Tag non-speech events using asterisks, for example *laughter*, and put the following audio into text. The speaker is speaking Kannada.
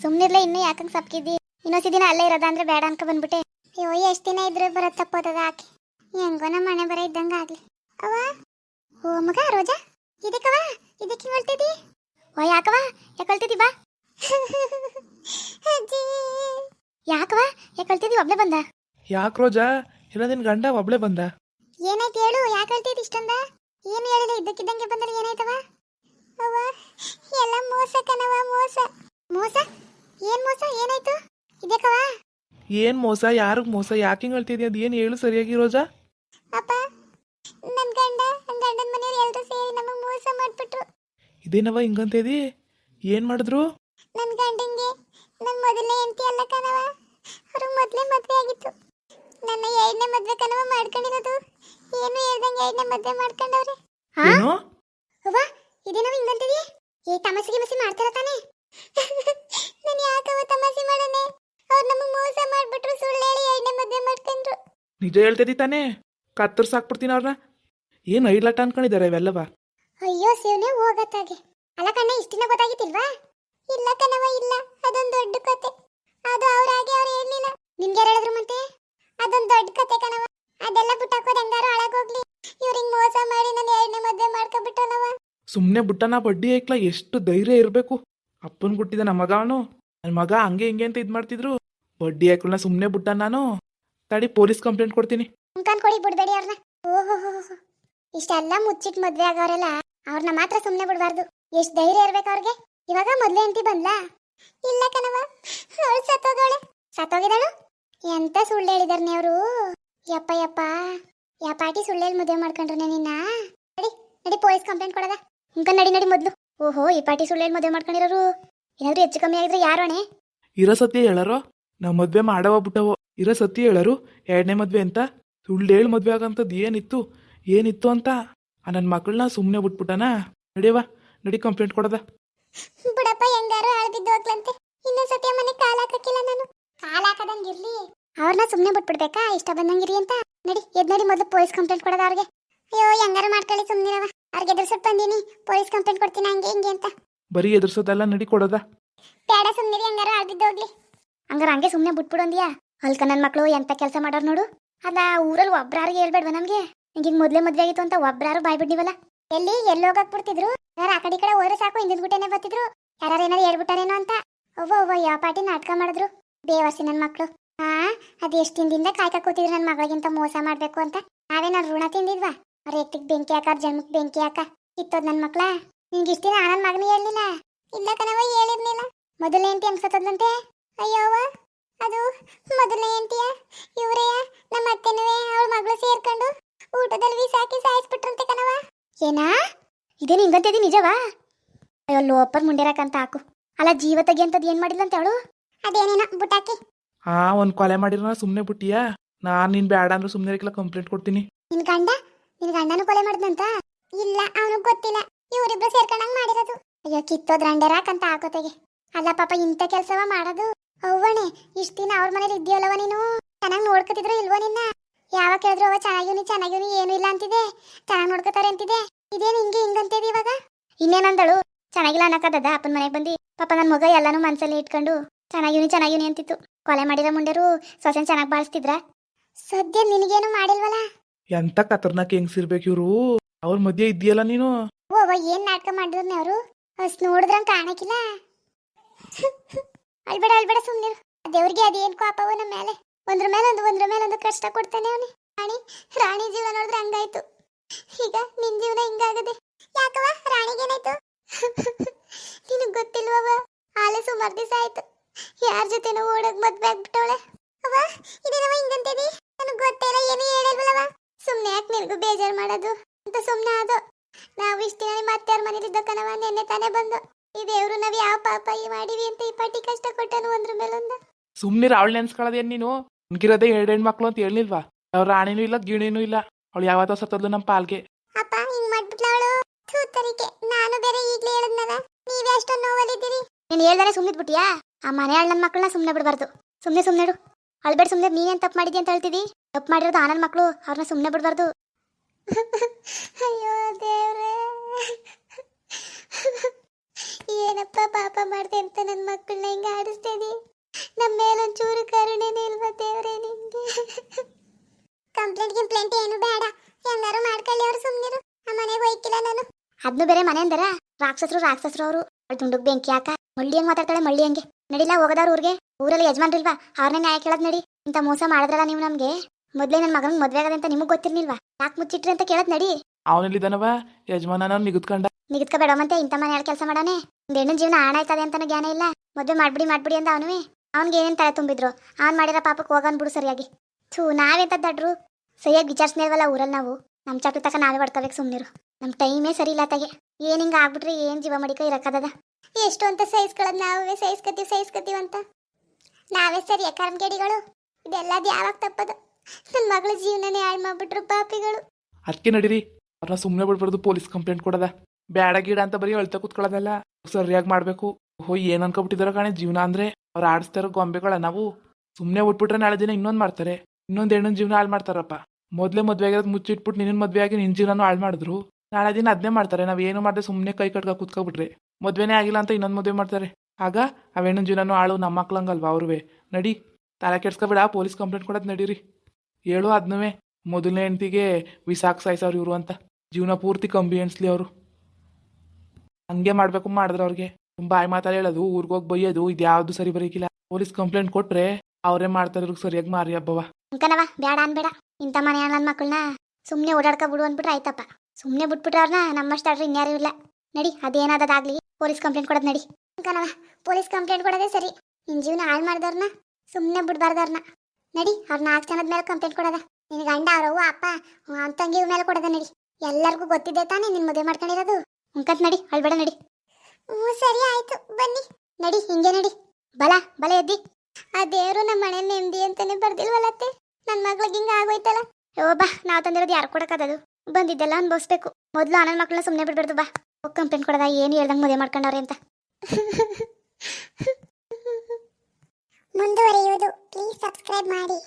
ಸುಮ್ಮನಿರ್ಲೆ ಇನ್ನೂ ಯಾಕಂಗ್ ಸಪ್ಕಿದ್ದಿ? ಇನ್ನೊಂದ್ಸಿ ದಿನ ಅಲ್ಲೇ ಇರೋದ ಅಂದ್ರೆ ಬೇಡ ಅನ್ಕೊ ಬಂದ್ಬಿಟ್ಟೆ. ಅಯ್ಯೋ ಎಷ್ಟು ದಿನ ಇದ್ರೆ ಬರೋ ತಪ್ಪೋತದ ಆಕೆ. ಹೆಂಗೋ ನಮ್ಮ ಮನೆ ಬರ ಇದ್ದಂಗ ಆಗ್ಲಿ. ಅವ ಓ ಮಗ ರೋಜಾ? ಇದಕ್ಕವ ಇದಕ್ಕೆ ಹೇಳ್ತಿದ್ದಿ ಓ ಯಾಕವ ಯಾಕೆ ಹೇಳ್ತಿದ್ದಿ ಬಾ. ಯಾಕವ ಯಾಕೆ ಹೇಳ್ತಿದ್ದಿ ಒಬ್ಳೆ ಬಂದ? ಯಾಕೆ ರೋಜಾ? ಇಲ್ಲ ನಿನ್ ಗಂಡ ಒಬ್ಳೆ ಬಂದ. ಏನಾಯ್ತು ಹೇಳು? ಯಾಕೆ ಹೇಳ್ತಿದ್ದಿ ಇಷ್ಟಂದ? ಏನು ಹೇಳಿಲ್ಲ? ಇದ್ದಕ್ಕಿದ್ದಂಗೆ ಬಂದ್ರೆ ಏನಾಯ್ತವ ಅವ್ವ ಎಲ್ಲ ಮೋಸ ಕಣವ ಮೋಸ ಮೋಸ ಏನ್ ಮೋಸ ಏನಾಯ್ತು ಇದಕ್ಕವ ಏನ್ ಮೋಸ ಯಾರಿಗ್ ಮೋಸ ಯಾಕೆ ಹಿಂಗೆ ಹೇಳ್ತಿದ್ಯ ಅದ್ ಏನ್ ಹೇಳು ಸರಿಯಾಗಿ ರೋಜಾ? ಅಪ್ಪ ನನ್ನ ಗಂಡ ನನ್ನ ಗಂಡನ ಮನೆಯವ್ರು ಎಲ್ಲರೂ ಸೇರಿ ನಮ್ಮ ಮೋಸ ಮಾಡ್ಬಿಟ್ರು. ಇದೇನವ ಹಿಂಗಂತಿದಿ ಏನ್ ಮಾಡಿದ್ರು? ನನ್ನ ಗಂಡಂಗೆ ನನ್ನ ಮೊದಲನೇ ಹೆಂಡತಿ ಅಲ್ಲ ಕಣವ ಅವರು ಮೊದಲೇ ಮದುವೆ ಆಗಿತ್ತು. ನನ್ನ ಎರಡನೇ ಮದುವೆ ಕಣವ ಮಾಡ್ಕೊಂಡಿರೋದು. ಏನು ಹೇಳ್ದಂಗೆ ಎರಡನೇ ಮದುವೆ ಮಾಡ್ಕೊಂಡವ್ರೆ. ಏನು? ಅವ್ವ ಇದೇನವ ಹಿಂಗಂತಿದಿ ಏ ತಮಾಷೆ ನಿಜ ಹೇಳ್ತಿದ್ದಿ ತಾನೇ? ಕತ್ತರ್ಸಾಕ್ಬಿಡ್ತೀನಿ ಅವ್ರನ್ನ ಏನ್ ಐಡ್ಲಾಟ ಅನ್ಕೊಂಡಿದ್ದಾರೆ ಇವೆಲ್ಲವ? ಅಯ್ಯೋ ಶಿವನೇ ಹೋಗತ್ತಾಗೆ. ಅಲ್ಲ ಕಣ್ಣ ಇಷ್ಟಿನ ಗೊತ್ತಾಗಿತ್ತಿಲ್ವಾ? ಇಲ್ಲ ಕಣವ ಇಲ್ಲ. ಅದೊಂದು ದೊಡ್ಡ ಕತೆ. ಅದು ಅವ್ರಾಗೆ ಅವ್ರು ಹೇಳಲಿಲ್ಲ ನಿಮ್ಗೆ ಹೇಳಿದ್ರು ಮತ್ತೆ? ಅದೊಂದ್ ದೊಡ್ಡ ಕತೆ ಕಣವ ಅದೆಲ್ಲ ಬಿಟ್ಟಾಕೋದ್ ಹೆಂಗಾರು ಹಾಳಾಗೋಗ್ಲಿ ಇವ್ರಿಂಗ್ ಮೋಸ ಮಾಡಿ ನಾನು ಎರಡನೇ ಮದ್ವೆ ಮಾಡ್ಕೊಬಿಟ್ಟನವ ಸುಮ್ನೆ ಬುಟ್ಟನ ಬಡ್ಡಿ ಐಕ್ಲ ಎಷ್ಟು ಧೈರ್ಯ ಇರ್ಬೇಕು. ಅಪ್ಪನ್ ಬಿಟ್ಟಿದ ನಮ್ಮ ಮಗ ಅವನು. ನನ್ ಮಗ ಹಂಗೆ ಹಿಂಗೆ ಅಂತ ಇದ್ ಮಾಡ್ತಿದ್ರು ಬಡ್ಡಿ ಹಾಕಲ್ನ ಸುಮ್ನೆ ಬಿಟ್ಟ ನಾನು. ತಡಿ ಪೊಲೀಸ್ ಕಂಪ್ಲೇಂಟ್ ಕೊಡ್ತೀನಿ. ಮುಖಾನ್ ಕೊಡಿ ಬಿಡ್ಬೇಡಿ ಅವ್ರನ್ನ ಓಹೋ ಇಷ್ಟೆಲ್ಲ ಮುಚ್ಚಿಟ್ ಮದ್ವೆ ಆಗವ್ರಲ್ಲ ಅವ್ರನ್ನ ಮಾತ್ರ ಸುಮ್ನೆ ಬಿಡಬಾರ್ದು. ಎಷ್ಟು ಧೈರ್ಯ ಇರ್ಬೇಕು ಅವ್ರಿಗೆ. ಇವಾಗ ಮೊದ್ಲೇ ಹೆಂಡತಿ ಬಂದ್ಲಾ? ಇಲ್ಲ ಕಣವ ಅವಳು ಸತ್ತೋಗವಳೆ ಸತ್ತೋಗಿದಳು ಎಂತ ಸುಳ್ಳು ಹೇಳಿದಾರ್ನೇ ಅವರು. ಯಪ್ಪ ಯಪ್ಪ. ಯಾ ಪಾಟಿ ಸುಳ್ಳು ಹೇಳಿ ಮದುವೆ ಮಾಡ್ಕೊಂಡ್ರೆ ನಿನ್ನ? ನಡಿ ನಡಿ ಪೊಲೀಸ್ ಕಂಪ್ಲೇಂಟ್ ಕೊಡದ. ಮುಖ ನಡಿ ನಡಿ ಮೊದ್ಲು. ಓಹೋ ಈ ಪಾಟಿ ಸುಳ್ಳು ಹೇಳಿ ಮದುವೆ ಮಾಡ್ಕೊಂಡಿರೋರು. ಏನಾದ್ರು ಹೆಚ್ಚು ಕಮ್ಮಿ ಆಗಿದ್ರೆ ಯಾರು ಅಣೆ? ಇರೋ ಸತ್ಯ ಹೇಳಾರೋ? ನಮ್ಮ ಮದ್ವೆ ಮಾಡವ ಬಿಟ್ಟವೋ? ಇರೋ ಸತ್ಯ ಹೇಳರು ಎರಡನೇ ಮದ್ವೆ ಅಂತ. ಸುಳ್ಳು ಹೇಳಿ ಮದ್ವೆ ಆಗಂಥದ್ದು ಏನಿತ್ತು ಏನಿತ್ತು ಅಂತ. ಆ ನನ್ನ ಮಕ್ಕಳನ್ನ ಸುಮ್ಮನೆ ಬಿಟ್ಬಿಟ್ಟನ. ನಡೆಯವಾ ನಡಿ ಕಂಪ್ಲೇಂಟ್ ಕೊಡದ. ಬಿಡಪ್ಪ ಹೆಂಗಾರು ಆಳ್ಬಿದ್ದು ಹೋಗ್ಲಂತೆ. ಇನ್ನ ಸತ್ಯ ಮನೆ ಕಾಲ ಹಾಕಕ್ಕಿಲ್ಲ ನಾನು. ಕಾಲ ಹಾಕದಂಗಿರ್ಲಿ ಅವ್ರನ್ನ ಸುಮ್ಮನೆ ಬಿಟ್ಬಿಡ್ಬೇಕಾ? ಇಷ್ಟ ಬಂದಂಗಿರಿ ಅಂತ. ನಡಿ ಎದ್ ನಡಿ ಮೊದಲು ಪೊಲೀಸ್ ಕಂಪ್ಲೇಂಟ್ ಕೊಡದ ಅವ್ರಿಗೆ. ಅಯ್ಯೋ ಹೆಂಗಾರು ಮಾಡ್ಕೊಳ್ಳಿ ಸುಮ್ನಿರವ ಅವ್ರಿಗೆ ಎದುರ್ಸಟ್ ಬಂದೀನಿ. ಪೊಲೀಸ್ ಕಂಪ್ಲೇಂಟ್ ಕೊಡ್ತೀನಿ ಹಂಗೆ ಹಿಂಗೆ ಅಂತ. ಬರೀ ಎದುರ್ಸೋದೆಲ್ಲ ನಡಿ ಕೊಡದ. ಬೇಡ ಸುಮ್ನಿರಿ ಹೆಂಗಾರು ಆಳ್ಬಿದ್ದು ಹೋಗ್ಲಿ. ಹಂಗಾರ ಹಂಗೆ ಸುಮ್ಮನೆ ಬಿಟ್ಬಿಡು ಅಂದ್ಯಾ ಅಲ್ಕ ನನ್ನ ಮಕ್ಕಳು ಎಂತ ಕೆಲಸ ಮಾಡೋರು ನೋಡು. ಅಲ್ಲ ಊರಲ್ಲಿ ಒಬ್ರಾರಿಗೆ ಹೇಳ್ಬೇಡ್ವ ನಮಗೆ. ನಿಂಗೆ ಮೊದ್ಲೇ ಮದ್ವೆ ಆಗಿತ್ತು ಅಂತ ಒಬ್ರಾರು ಬಾಯ್ ಬಿಡ್ನಿವಲ್ಲ ಎಲ್ಲಿ ಎಲ್ಲಿ ಹೋಗಕ್ ಬಿಡ್ತಿದ್ರು ಯಾರು ಆ ಕಡೆ ಕಡೆ ಹೋದ್ರೆ ಸಾಕು ಹಿಂದಿನ ಗುಟ್ಟೆನೆ ಬರ್ತಿದ್ರು. ಯಾರು ಏನಾರು ಹೇಳ್ಬಿಟ್ಟಾರೇನೋ ಅಂತ. ಅವ್ವ ಅವ್ವ, ಯಾವ ಪಾಟಿ ನಾಟಕ ಮಾಡಿದ್ರು. ಬೇವರ್ಸಿ ನನ್ನ ಮಕ್ಕಳು ಹಾ ಅದು ಎಷ್ಟು ದಿನದಿಂದ ಕಾಯ್ಕ ಕೂತಿದ್ರು ನನ್ನ ಮಗಳಿಗಿಂತ ಮೋಸ ಮಾಡಬೇಕು ಅಂತ. ನಾವೇನಾರು ಋಣ ತಿಂದಿದ್ವಾ? ಅವ್ರ ಎತ್ತಿಗೆ ಬೆಂಕಿ ಹಾಕ, ಅವ್ರ ಜನ್ಮಕ್ ಬೆಂಕಿ ಹಾಕ. ಕಿತ್ತೋದ್ ನನ್ ಮಕ್ಳ? ನಿಂಗೆ ಇಷ್ಟಿನ ಆನಂದ್ ಮಗನ ಹೇಳಿಲ್ಲ ಇಲ್ಲ ಕಣವ ಹೇಳಿರ್ಲಿಲ್ಲ. ಮೊದಲನೇ ಹೆಂಡತಿ ಅನ್ಸತ್ತದಂತೆ ಅಯ್ಯೋವ ಅದು ಮೊದಲನೇ ಹೆಂಡತಿಯ ಇವ್ರೆಯ ನಮ್ಮ ಅತ್ತೆನವೇ ಅವಳ ಮಗಳು ಸೇರ್ಕೊಂಡು ಊಟದಲ್ಲಿ ವಿಸಾಕಿ ಸಾಯಿಸ್ಬಿಟ್ರಂತೆ ಕಣವ ಏನಾ? ಇದೇನು ಹಿಂಗಂತಿದಿ ನಿಜವಾ? ಅಯ್ಯೋ ಲೋಪರ್ ಮುಂಡೆರಕಂತ ಹಾಕು. ಅಲ್ಲ ಜೀವ ತೆಗಿಯಂತದ್ ಏನ್ ಮಾಡಿಲ್ಲಂತೆ ಅವಳು? ಅದೇನೇನ ಬುಟಾಕಿ. ಹಾ ಒಂದ್ ಕೊಲೆ ಮಾಡಿರೋ ಸುಮ್ಮನೆ ಬಿಟ್ಟಿಯಾ? ನಾನ್ ನಿನ್ ಬೇಡ ಅಂದ್ರೆ ಸುಮ್ಮನೆ ಇರಕ್ಲ ಕಂಪ್ಲೇಂಟ್ ಕೊಡ್ತೀನಿ. ನಿನ್ ಗಂಡ? ನಿನ್ ಗಂಡನು ಕೊಲೆ ಮಾಡಿದಂತ ಇಲ್ಲ ಅವನಿಗೆ ಗೊತ್ತಿಲ್ಲ. ಇವರಿಬ್ರು ಸೇರ್ಕೊಂಡಂಗ್ ಮಾಡಿರೋದು. ಅಯ್ಯೋ ಕಿತ್ತೋದ್ ರಂಡರಾಕಂತ ಹಾಕೋತೆಗೆ. ಅಲ್ಲ ಪಾಪ ಇಂಥ ಕೆಲಸವ ಮಾಡೋದು? ಅವ್ವಣೆ ಇಷ್ಟ ದಿನ ಅವ್ರ ಮನೇಲಿ ಇದ್ದೀಯಲ್ಲವ ನೀನು? ಚೆನ್ನಾಗಿ ನೋಡ್ಕೊತಿದ್ರು ಇಲ್ವೋ ನಿನ್ನ? ಯಾವಾಗ ಕೇಳಿದ್ರು ಅವ ಚೆನ್ನಾಗಿವ್ನಿ ಚೆನ್ನಾಗಿವ್ನಿ ಏನು ಇಲ್ಲ ಅಂತಿದೆ ಚೆನ್ನಾಗಿ ನೋಡ್ಕೋತಾರೆ ಅಂತಿದೆ ಇದೇನು ಹಿಂಗೆ ಹಿಂಗಂತಿದೆ ಇವಾಗ? ಇನ್ನೇನಂದಳು? ಚೆನ್ನಾಗಿಲ್ಲ ಅನ್ನಕತ್ತದ ಅಪ್ಪನ ಮನೆಗೆ ಬಂದು. ಪಾಪ ನನ್ನ ಮಗ ಎಲ್ಲಾನು ಮನ್ಸಲ್ಲಿ ಇಟ್ಕೊಂಡು ಚೆನ್ನಾಗಿವ್ನಿ ಚೆನ್ನಾಗಿವ್ನಿ ಅಂತಿತ್ತು. ಕೊಲೆ ಮಾಡಿರೋ ಮುಂಡೆರು ಸೊಸೆನ್ ಚೆನ್ನಾಗಿ ಬಾಳಿಸ್ತಿದ್ರ? ಸದ್ಯ ನಿನಗೇನು ಮಾಡಿಲ್ವಲ್ಲ ಎಂತ ಕತರ್ನಾಕ್ ಹೆಂಗ್ಸಿರ್ಬೇಕು ಇವ್ರು? ಅವ್ರ ಮಧ್ಯೆ ಇದ್ದೀಯಲ್ಲ ನೀನು? ಓ ಅವ್ವ ಏನ್ ನಾಟಕ ಮಾಡಿದ್ರನ್ನ ಅವರು? ಅಷ್ಟು ನೋಡಿದ್ರಂಗ್ ಕಾಣಕಿಲ್ಲ. ಅಳ್ಬೇಡ ಅಲ್ಬೇಡ ಸುಮ್ನಿರು. ದೇವ್ರಿಗೆ ಅದೇನ್ ಕೋಪವು ನಮ್ಮ ಮೇಲೆ ಒಂದ್ರ ಮೇಲೆ ಒಂದು ಒಂದ್ರ ಒಂದು ಕಷ್ಟ ಕೊಡ್ತಾನೆ ಅವನಿ. ರಾಣಿ ರಾಣಿ ಜೀವನ ನೋಡಿದ್ರೆ ಹಂಗಾಯ್ತು. ಈಗ ನಿನ್ ಜೀವನ ಹಿಂಗಾಗದೆ. ಯಾಕವ ರಾಣಿಗೇನಾಯ್ತು *laughs* ನಿನಗ್ ಗೊತ್ತಿಲ್ವವ ಆಲೆ ಸುಮಾರು ದಿವಸ ಆಯ್ತು. ಯಾರ ಜೊತೆನೋ ಓಡಕ್ ಮದ್ವೆ ಆಗ್ಬಿಟ್ಟವಳೆ. ಅವ ಇದೇನವ ಗೊತ್ತಿಲ್ಲ ಏನು ಹೇಳಿಲ್ವಲ್ಲವ ಸುಮ್ನೆ ಯಾಕೆ ನಿನಗೂ ಬೇಜಾರು ಮಾಡೋದು? ಅಂತ ಸುಮ್ನೆ ಅದು ನಾವು ಇಷ್ಟ ದಿನ ನಿಮ್ಮ ಅತ್ತೆಯವ್ರ ಇದ್ದ ಇದ್ದಕ್ಕನವ ನೆನ್ನೆ ತಾನೇ ಬಂದು. ಈ ದೇವ್ರು ನಾವ್ ಯಾವ ಪಾಪ ಈ ಮಾಡಿವಿ ಅಂತ ಈ ಪಟ್ಟಿ ಕಷ್ಟ ಕೊಟ್ಟನು ಒಂದ್ರ ಮೇಲೊಂದ? ಸುಮ್ನಿರ ಅವಳು ನೆನ್ಸ್ಕೊಳ್ಳೋದೇನ್ ನೀನು? ಅನ್ಕಿರೋದೇ ಎರಡ್ ಹೆಣ್ಮಕ್ಳು ಅಂತ ಹೇಳಿಲ್ವಾ ಅವ್ರ ರಾಣಿನೂ ಇಲ್ಲ ಗಿಣಿನೂ ಇಲ್ಲ. ಅವಳು ಯಾವತ್ತೋ ಸತ್ತದ್ಲು ನಮ್ಮ ಪಾಲ್ಗೆ. ಅಪ್ಪ ಹಿಂಗ್ ಮಾಡ್ಬಿಟ್ಲ ಅವಳು ತೂತರಿಕೆ ನಾನು ಬೇರೆ ಈಗ್ಲೇ ಹೇಳದ್ನಲ್ಲ ನೀವೇ ಅಷ್ಟೊಂದು ನೋವಲ್ಲಿದ್ದೀರಿ? ನೀನ್ ಹೇಳ್ದಾರೆ ಸುಮ್ಮನೆ ಬಿಟ್ಟಿಯಾ? ಆ ಮನೆ ಅಣ್ಣನ ಮಕ್ಕಳನ್ನ ಸುಮ್ಮನೆ ಬಿಡಬಾರ್ದು. ಸುಮ್ಮನೆ ಸುಮ್ಮನೆ ಇಡು ಅಳ್ಬೇಡ ಸುಮ್ಮನೆ ನೀನೇನ್ ತಪ್ಪು ಮಾಡಿದ್ಯ ಅಂತ ಹೇಳ್ತೀವಿ ತಪ್ಪು ಮಾಡಿರೋದು ಆನಂದ್ ಮಕ್ಕಳು ಅವ್ರನ್ನ ಸುಮ್ಮನೆ ಬಿಡಬಾರ್ದು. *laughs* ಅಯ್ಯೋ ದೇವ್ರೇ. *laughs* ಏನಪ್ಪ ಪಾಪ ಮಾಡಿದೆ ಅಂತ ನನ್ನ ಮಕ್ಕಳನ್ನ ಹಿಂಗೆ ಆಡಿಸ್ತಾ ನಮ್ಮ ನಮ್ಮ ಮೇಲೊಂಚೂರು ಕರುಣೆನೇ ಇಲ್ವಾ ದೇವರೇ ನಿಂಗೆ? ಕಂಪ್ಲೇಂಟ್ ಗಿಂಪ್ಲೇಂಟ್ ಏನು ಬೇಡ. ಎಲ್ಲರೂ ಮಾಡ್ಕೊಳ್ಳಿ ಅವ್ರು ಸುಮ್ಮನಿರು ಆ ಮನೆಗೆ ಹೋಯ್ಕಿಲ್ಲ ನಾನು. ಅದನ್ನು ಬೇರೆ ಮನೆ ಅಂದರ? ರಾಕ್ಷಸರು ರಾಕ್ಷಸರು ಅವರು. ಅವಳು ಬೆಂಕಿ ಹಾಕ. ಮಳ್ಳಿ ಹಂಗೆ ಮಾತಾಡ್ತಾಳೆ, ಮಳ್ಳಿ ಹಂಗೆ. ನಡಿಲ್ಲ ಹೋಗೋದವ್ರು ಊರಿಗೆ? ಊರಲ್ಲಿ ಯಜಮಾನ್ರಿಲ್ವಾ? ಅವ್ರನ್ನೇ ನ್ಯಾಯ ಕೇಳೋದು ನಡಿ. ಇಂಥ ಮೋಸ ಮಾಡಿದ್ರಲ್ಲ ನೀವು ನಮಗೆ? ಮೊದಲೇ ನನ್ನ ಮಗನ ಮದುವೆ ಆಗದಂತ ನಿಮಗೆ ಗೊತ್ತಿರ್ಲಿಲ್ವಾ? ಯಾಕೆ ಮುಚ್ಚಿಟ್ರಿ ಅಂತ ಕೇಳೋದು ನಡಿ. ಅವನಲ್ಲಿದ್ದಾನವ ಯಜಮಾನ ನಿಗುತ್ಕೊಂಡ ನಿಗದ್ಕ ಬೇಡವಂತೆ ಇಂಥ ಮನೆ ಕೆಲಸ ಮಾಡೋಣ ಹೆಣ್ಣಿನ ಜೀವನ ಆಣ ಆಯ್ತದೆ ಅಂತಾನು ಜ್ಞಾನ ಇಲ್ಲ. ಮದ್ವೆ ಮಾಡ್ಬಿಡಿ ಮಾಡ್ಬಿಡಿ ಅಂತ ಅವನುವೆ. ಅವ್ನಿಗೆ ಏನೇನು ತಲೆ ತುಂಬಿದ್ರು, ಅವ್ನು ಮಾಡಿರೋ ಪಾಪಕ್ಕೆ ಹೋಗನ್ ಬಿಡು ಸರಿಯಾಗಿ. ಥೂ, ನಾವೆಂತ ದಡ್ರು? ಸರಿಯಾಗಿ ವಿಚಾರಿಸ್ನೇಲ್ವಲ್ಲ ಊರಲ್ಲಿ ನಾವು? ನಮ್ಮ ಚಾಕ್ರಿ ತಕ ನಾವೇ ಹೊಡ್ಕೋಬೇಕು ಸುಮ್ಮನಿರು ನಮ್ಮ ಟೈಮೇ ಸರಿ ಇಲ್ಲ ತಗೆ ಏನು ಹಿಂಗೆ ಆಗ್ಬಿಟ್ರೆ ಏನು ಜೀವ ಮಡಿಕ ಇರಕ್ಕದ ಎಷ್ಟು ಅಂತ ಸಹಿಸ್ಕೊಳ್ಳೋದು ನಾವೇ, ಸಹಿಸ್ಕತೀವಿ ಸಹಿಸ್ಕತೀವಿ ಅಂತ. ನಾವೇ ಸರಿ ಕರ್ಮಗೇಡಿಗಳು ಇದೆಲ್ಲದು ಯಾವಾಗ ತಪ್ಪದು. ನನ್ನ ಮಗಳ ಜೀವನನೇ ಹಾಳು ಮಾಡ್ಬಿಟ್ರು ಪಾಪಿಗಳು. ಅದಕ್ಕೆ ನಡೀರಿ. ಅವ್ರನ್ನ ಸುಮ್ಮನೆ ಬಿಡ್ಬಾರ್ದು, ಪೊಲೀಸ್ ಕಂಪ್ಲೇಂಟ್ ಕೊಡದ. ಬ್ಯಾಡ ಗೀಡ ಅಂತ ಬರೀ ಅಳ್ತಾ ಕೂತ್ಕೊಳ್ಳೋದಲ್ಲ. ಸರಿಯಾಗಿ ಮಾಡ್ಬೇಕು. ಹೋ ಏನ್ ಅನ್ಕೊಬಿಟ್ಟಿದಾರ ಕಾಣೆ, ಜೀವನ ಅಂದ್ರೆ ಅವ್ರು ಆಡಿಸ್ತಾರ ಗೊಂಬೆಗಳ ನಾವು ಸುಮ್ಮನೆ ಉಟ್ಬಿಟ್ರೆ ನಾಳೆ ದಿನ ಇನ್ನೊಂದ್ ಮಾಡ್ತಾರೆ. ಇನ್ನೊಂದ್ ಹೆಣ್ಣಿನ ಜೀವನ ಹಾಳು ಮಾಡ್ತಾರಪ್ಪ. ಮೊದ್ಲೇ ಮದ್ವೆ ಆಗಿರೋದು ಮುಚ್ಚಿಟ್ಬಿಟ್ಟು ನಿನ್ನ ಮದ್ವೆ ಆಗಿ ನಿನ್ ಜೀವನನೂ ಹಾಳು ಮಾಡಿದ್ರು. ನಾಳೆ ದಿನ ಅದನ್ನೇ ಮಾಡ್ತಾರೆ. ನಾವ್ ಏನು ಮಾಡಿದ್ರೆ ಸುಮ್ಮನೆ ಕೈ ಕಟ್ಕ ಕೂತ್ಕೊಬಿಟ್ರೆ. ಮದ್ವೆನೇ ಆಗಿಲ್ಲ ಅಂತ ಇನ್ನೊಂದ್ ಮದ್ವೆ ಮಾಡ್ತಾರೆ. ಆಗ ಆ ಹೆಣ್ಣಿನ ಜೀವನನೂ ಹಾಳು ನಮ್ಮ ಮಕ್ಳಂಗಲ್ವಾ ಅವ್ರುವೆ. ನಡಿ, ತಲೆ ಕೆಡ್ಸ್ಕೊಬೇಡ, ಪೊಲೀಸ್ ಕಂಪ್ಲೇಂಟ್ ಕೊಡೋದು ನಡೀರಿ. ಹೇಳು ಅದ್ನವೇ ಮೊದಲನೇ ಹೆಂಡತಿಗೆ ವಿಸಾಕ್ ಸಾಯ್ಸವ್ರು ಇವರು ಅಂತ. ಜೀವನ ಪೂರ್ತಿ ಕಂಬಿ ಎಣ್ಸ್ಲಿ ಅವರು. ಹಂಗೆ ಮಾಡ್ಬೇಕು ಮಾಡಿದ್ರೆ ಅವ್ರಿಗೆ. ಬಾಯಿ ಮಾತಾಡಿ ಹೇಳೋದು ಹೋಗ್ ಬೈಯೋದು ಇದ್ಯಾವ್ದು ಸರಿ ಬರೀಕಿಲ್ಲ. ಪೊಲೀಸ್ ಕಂಪ್ಲೇಂಟ್ ಕೊಟ್ರೆ ಅವರೇ ಮಾಡ್ತಾರೆ ಸರಿಯಾಗಿ ಮಾರಿ ಹಬ್ಬವ. ಅಂಕನವ ಬೇಡ ಅನ್ಬೇಡ. ಇಂಥ ಮನೆ ನನ್ನ ಮಕ್ಕಳನ್ನ ಸುಮ್ಮನೆ ಓಡಾಡ್ಕ ಬಿಡು ಅಂದ್ಬಿಟ್ರೆ ಆಯ್ತಪ್ಪ. ಸುಮ್ಮನೆ ಬಿಟ್ಬಿಟ್ರೆ ಅವ್ರನ್ನ ನಮ್ಮಷ್ಟಾಡ್ರೆ ಇನ್ಯಾರು ಇಲ್ಲ. ನಡಿ, ಅದೇನಾದದಾಗ್ಲಿ. ಪೊಲೀಸ್ ಕಂಪ್ಲೇಂಟ್ ಕೊಡೋದು ನಡಿ. ಅಂಕನವ ಪೊಲೀಸ್ ಕಂಪ್ಲೇಂಟ್ ಕೊಡೋದೇ ಸರಿ. ನಿನ್ ಜೀವನ ಹಾಳು ಮಾಡ್ದವ್ರನ್ನ ಸುಮ್ಮನೆ ಬಿಡ್ಬಾರ್ದವ್ರನ್ನ ನಡಿ ಅವ್ರ ನಾಲ್ಕು ಜನದ ಮೇಲೆ ಕಂಪ್ಲೇಂಟ್ ಕೊಡದ. ನಿನ್ ಗಂಡ ಅವ್ರವ್ವ ಅಪ್ಪ ಅವ್ನ ತಂಗಿ ಮೇಲೆ ಕೊಡದ ನಡಿ. ಎಲ್ಲರಿಗೂ ಗೊತ್ತಿದೆ ತಾನೇ ನಿನ್ ಮದುವೆ ಮಾಡ್ಕೊಂಡಿರೋದು. ಉಂಕಂತ ನಡಿ ಅಳ್ಬೇಡ ನಡಿ. ಹ್ಞೂ ಸರಿ ಆಯ್ತು ಬನ್ನಿ. ನಡಿ ಹಿಂಗೆ ನಡಿ. ಬಲ ಬಲ ಎದ್ದಿ. ಆ ದೇವರು ನಮ್ಮ ಮನೆ ನೆಮ್ಮದಿ ಅಂತಾನೆ ಬರ್ದಿಲ್ವಲ್ಲತ್ತೆ ನನ್ನ ಮಗ್ಳಿಗೆ ಹಿಂಗ ಆಗೋಯ್ತಲ್ಲ? ಓ ಬಾ ನಾವು ತಂದಿರೋದು ಯಾರು ಕೊಡಕ್ಕದದು ಬಂದಿದ್ದೆಲ್ಲ ಅನ್ಭವಿಸ್ಬೇಕು. ಮೊದಲು ನನ್ನ ಮಕ್ಕಳನ್ನ ಸುಮ್ಮನೆ ಬಿಡ್ಬಾರ್ದು ಬಾ. ಹೋಗಿ ಕಂಪ್ಲೇಂಟ್ ಕೊಡದ ಏನು ಹೇಳ್ದಂಗೆ ಮದುವೆ ಮಾಡ್ಕೊಂಡವ್ರೆ ಅಂತ. *laughs* ಮುಂದುವರಿಯುವುದು. ಪ್ಲೀಸ್ ಸಬ್ಸ್ಕ್ರೈಬ್ ಮಾಡಿ.